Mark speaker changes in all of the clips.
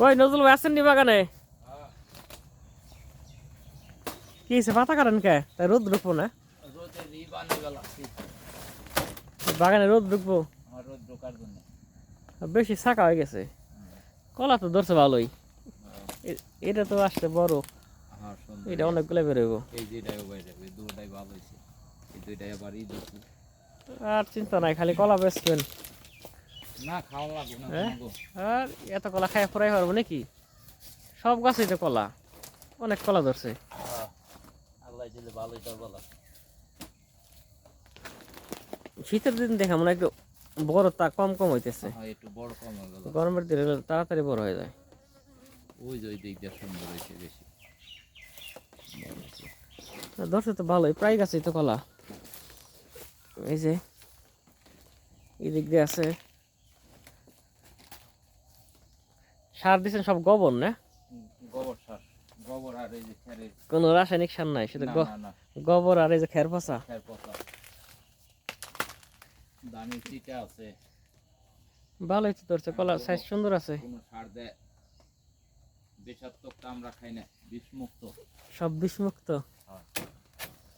Speaker 1: কই নজরুল ভাই আসেননি বাগানে? কি হয়েছে? পাতা কাটেন কে? তাই রোদ ঢুকবো না? বাগানে রোদ ঢুকবো? বেশি শাখা হয়ে গেছে। কলা তো ধরছে ভালোই। এটা তো আসছে বড়। এটা অনেকগুলো বেরোবো
Speaker 2: ওই
Speaker 1: আর চিন্তা নাই, খালি কলা বেচবেন।
Speaker 2: না খাওয়া লাগবে না
Speaker 1: হ্যাঁ? আর এত কলা খাই ফরাই পারব নাকি? সব গাছেই তো কলা অনেক কলা ধরছে। শীতের দিন দেখা মনে একটু বড় তা কম কম হইতেছে।
Speaker 2: হ্যাঁ একটু বড় কম
Speaker 1: গরমের দিনে তাড়াতাড়ি বড় হয়ে যায়।
Speaker 2: ওই যে ওই দিক দিয়ে সুন্দর হয়েছে বেশি।
Speaker 1: ধরছে তো ভালোই প্রায় গাছেই তো কলা। এই যে এই দিক দিয়ে আছে। সার দিচ্ছেন সব গোবর না?
Speaker 2: গোবর সার গোবর আর এই যে খেরের
Speaker 1: কোনো রাসায়নিক সার নাই শুধু গোবর আর এই যে খের পচা।
Speaker 2: খের পচা। চিটা আছে।
Speaker 1: ভালোই তো ধরছে কলা সাইজ সুন্দর আছে।
Speaker 2: কোনো সার দেয়। বিষাক্তটা আমরা খাই না বিষমুক্ত।
Speaker 1: সব বিষমুক্ত।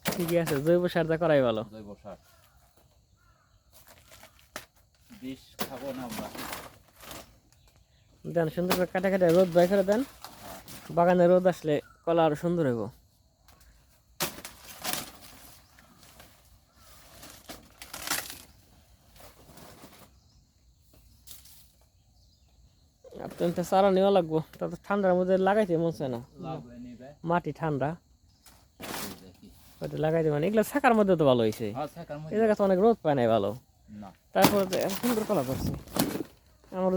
Speaker 1: ঠিকই আছে জৈব সারটা করাই ভালো।
Speaker 2: জৈব সার। বিষ খাব না আমরা।
Speaker 1: দেন সুন্দর করে কাটা কাটা রোদ বাই করে দেন। বাগানে রোদ আসলে কলা আরও সুন্দর হইব। আপনার তো সারা নেওয়া লাগবো। তা তো ঠান্ডার মধ্যে লাগাইতে মন চায় না। মাটি ঠান্ডা। ওইটা লাগাইতে মানে এগুলো শাখার মধ্যে তো ভালো হয়েছে
Speaker 2: হ্যাঁ
Speaker 1: এই জায়গা তো অনেক রোদ পায় নাই ভালো। তারপর সুন্দর কলা করছে আমার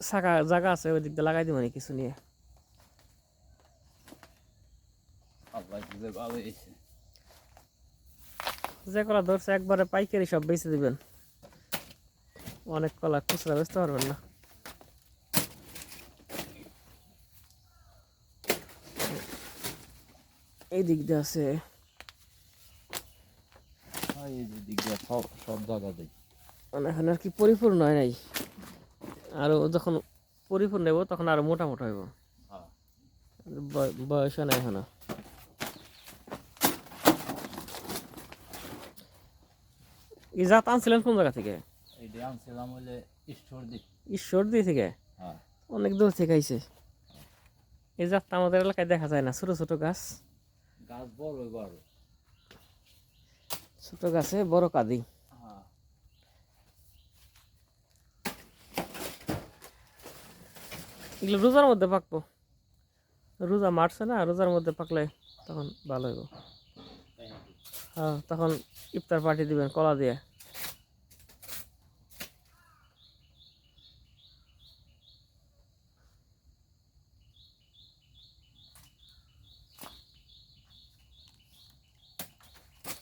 Speaker 1: শাখা জায়গা আছে ওই দিক দিয়ে লাগাই দিব কিছু নিয়ে? যে কলা ধরছে একবারে পাইকারি সব বেচে দিবেন। অনেক কলা খুচরা বেচতে পারবেন না। এই দিক দিয়ে আছে।
Speaker 2: হ্যাঁ সব জায়গা
Speaker 1: মানে এখন আর কি পরিপূর্ণ হয় নাই। আর যখন পরিপূর্ণ হইব তখন আরও মোটা মোটা হইব। বয়- বয়স হয় না এখনও। এই জাত আনছিলেন কোন জায়গা থেকে?
Speaker 2: আনছিলাম হলে ঈশ্বর
Speaker 1: দিয়ে থেকে?
Speaker 2: হ্যাঁ।
Speaker 1: অনেক দূর থেকে আইছে। এই জাতটা আমাদের এলাকায় দেখা যায় না। ছোট ছোট গাছ।
Speaker 2: গাছ বড় বড়।
Speaker 1: ছোট গাছে বড় কাদি
Speaker 2: হ্যাঁ
Speaker 1: এগুলো রোজার মধ্যে পাকবো। রোজা মারছে না রোজার মধ্যে পাকলে তখন ভালো হইব। হ্যাঁ তখন ইফতার পার্টি দিবেন কলা দিয়ে।